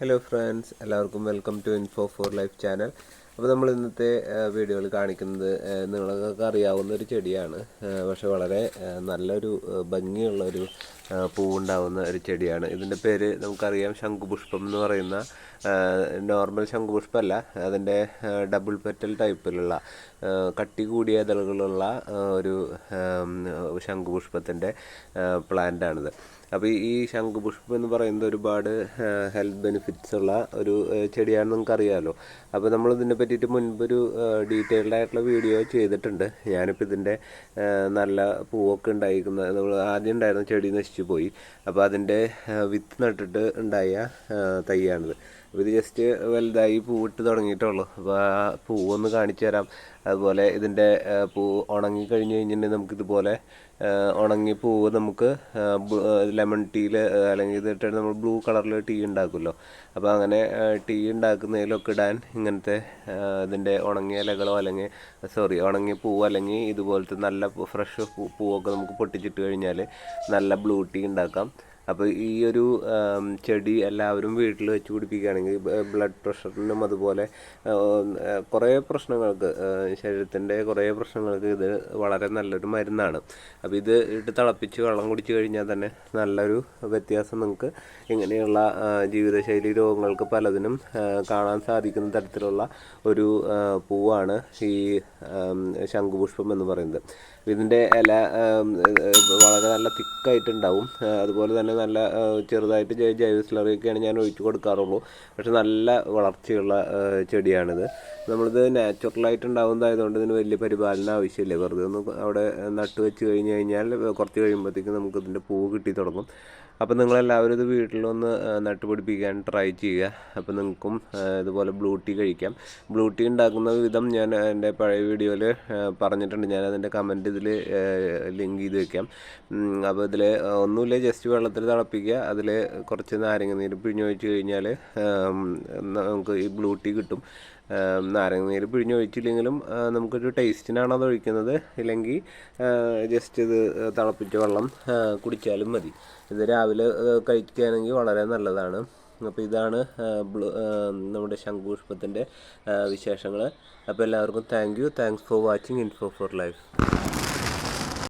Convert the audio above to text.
Hello friends എല്ലാവർക്കും welcome to info for life channel അപ്പോൾ നമ്മൾ ഇന്നത്തെ വീഡിയോയിൽ കാണിക്കുന്നത് നിങ്ങൾക്കൊക്കെ അറിയാവുന്ന ഒരു ചെടിയാണ്. പക്ഷെ വളരെ നല്ലൊരു ഭംഗിയുള്ള ഒരു പൂവുണ്ടാവുന്ന ഒരു ചെടിയാണ്. ഇതിന്റെ പേര് നമുക്കറിയാം ശംഖുപുഷ്പം എന്ന് പറയുന്ന നോർമൽ ശംഖുപുഷ്പമല്ല അതിന്റെ ഡബിൾ പെറ്റൽ ടൈപ്പിലുള്ള കട്ടി കൂടിയ ഇതളുകളുള്ള ഒരു ശംഖുപുഷ്പത്തിന്റെ പ്ലാന്റാണിത് അപ്പോൾ ഈ ശംഖുപുഷ്പം എന്ന് പറയുന്നത് ഒരുപാട് ഹെൽത്ത് ബെനിഫിറ്റ്സ് ഉള്ള ഒരു ചെടിയാണെന്ന് നമുക്കറിയാമല്ലോ അപ്പോൾ നമ്മളിതിന്റെ പറ്റിയിട്ട് മുൻപൊരു ഡീറ്റെയിൽഡ് ആയിട്ടുള്ള വീഡിയോ ചെയ്തിട്ടുണ്ട്. ഞാനിപ്പോൾ ഇതിന്റെ നല്ല പൂവൊക്കെ ഉണ്ടായിരിക്കുന്ന നമ്മൾ ആദ്യം ഉണ്ടായിരുന്ന ചെടി നശിച്ചു പോയി. അപ്പോൾ അതിന്റെ വിത്ത് നട്ടിട്ട് ഉണ്ടായ തൈയാണിത്. ഇത് ജസ്റ്റ് വലുതായി പൂവിട്ട് തുടങ്ങിയിട്ടുള്ളൂ. അപ്പോൾ ആ പൂവൊന്ന് കാണിച്ചു തരാം. അതുപോലെ ഇതിന്റെ പൂ ഉണങ്ങി കഴിഞ്ഞ് കഴിഞ്ഞിട്ടുണ്ടെങ്കിൽ നമുക്കിതുപോലെ ഉണങ്ങി പൂവ് നമുക്ക് ലെമൺ ടീയിൽ അല്ലെങ്കിൽ ഇതിട്ട് നമ്മൾ ബ്ലൂ കളറിൽ ടീ ഉണ്ടാക്കുമല്ലോ. അപ്പോൾ അങ്ങനെ ടീ ഉണ്ടാക്കുന്നതിലൊക്കെ ഇടാൻ ഇങ്ങനത്തെ ഇതിന്റെ ഉണങ്ങിയ ഇലകളോ അല്ലെങ്കിൽ സോറി ഉണങ്ങിയ പൂവ് അല്ലെങ്കിൽ ഇതുപോലത്തെ നല്ല ഫ്രഷ് പൂവൊക്കെ നമുക്ക് പൊട്ടിച്ചിട്ട് കഴിഞ്ഞാൽ നല്ല ബ്ലൂ ടീ ഉണ്ടാക്കാം. അപ്പോൾ ഈ ഒരു ചെടി എല്ലാവരും വീട്ടിൽ വെച്ച് പിടിപ്പിക്കുകയാണെങ്കിൽ ബ്ലഡ് പ്രഷറിനും അതുപോലെ കുറേ പ്രശ്നങ്ങൾക്ക് ശരീരത്തിന്റെ കുറേ പ്രശ്നങ്ങൾക്ക് ഇത് വളരെ നല്ലൊരു മരുന്നാണ്. അപ്പോൾ ഇത് ഇട്ട് തിളപ്പിച്ച് വെള്ളം കുടിച്ചു കഴിഞ്ഞാൽ തന്നെ നല്ലൊരു വ്യത്യാസം നിങ്ങൾക്ക് ഇങ്ങനെയുള്ള ജീവിതശൈലി രോഗങ്ങൾക്ക് പലതിനും കാണാൻ സാധിക്കുന്ന തരത്തിലുള്ള ഒരു പൂവാണ് ഈ ശംഖുപുഷ്പം എന്ന് പറയുന്നത്. ഇതിന്റെ ഇല വളരെ നല്ല തിക്കായിട്ടുണ്ടാവും. അതുപോലെ തന്നെ നല്ല ചെറുതായിട്ട് ജൈവ സ്ലറിയൊക്കെയാണ് ഞാൻ ഒഴിച്ചു കൊടുക്കാറുള്ളൂ. പക്ഷെ നല്ല വളർച്ചയുള്ള ചെടിയാണിത്. നമ്മളിത് നാച്ചുറലായിട്ട് ഉണ്ടാകുന്നതായതുകൊണ്ട് ഇതിന് വലിയ പരിപാലനം ആവശ്യമില്ല. വെറുതെ ഒന്ന് അവിടെ നട്ട് വെച്ച് കഴിഞ്ഞ് കഴിഞ്ഞാൽ കുറച്ച് കഴിയുമ്പോഴത്തേക്കും നമുക്ക് ഇതിന്റെ പൂവ് കിട്ടി തുടങ്ങും. അപ്പോൾ നിങ്ങളെല്ലാവരും ഇത് വീട്ടിലൊന്ന് നട്ടുപിടിപ്പിക്കാൻ ട്രൈ ചെയ്യുക. അപ്പോൾ നിങ്ങൾക്കും ഇതുപോലെ ബ്ലൂ ടീ കഴിക്കാം. ബ്ലൂ ടീ ഉണ്ടാക്കുന്ന വിധം ഞാൻ എന്റെ പഴയ വീഡിയോയിൽ പറഞ്ഞിട്ടുണ്ട്. ഞാൻ അതിന്റെ കമന്റ് ഇതിൽ ലിങ്ക് ചെയ്ത് വെക്കാം. അപ്പോൾ ഇതിൽ ഒന്നുമില്ല ജസ്റ്റ് വെള്ളത്തിൽ തിളപ്പിക്കുക അതിൽ കുറച്ച് നാരങ്ങ നീര് പിഴിഞ്ഞൊഴിച്ച് കഴിഞ്ഞാൽ നമുക്ക് ഈ ബ്ലൂ ടീ കിട്ടും. നാരങ്ങ നീര് പിഴിഞ്ഞൊഴിച്ചില്ലെങ്കിലും നമുക്കൊരു ടേസ്റ്റിനാണ് അത് ഒഴിക്കുന്നത് ഇല്ലെങ്കിൽ ജസ്റ്റ് ഇത് തിളപ്പിച്ച വെള്ളം കുടിച്ചാലും മതി. ഇത് രാവിലെ കഴിക്കുകയാണെങ്കിൽ വളരെ നല്ലതാണ്. അപ്പോൾ ഇതാണ് നമ്മുടെ ശംഖുപുഷ്പത്തിന്റെ വിശേഷങ്ങൾ അപ്പോൾ എല്ലാവർക്കും thank you. Thanks for watching info for life.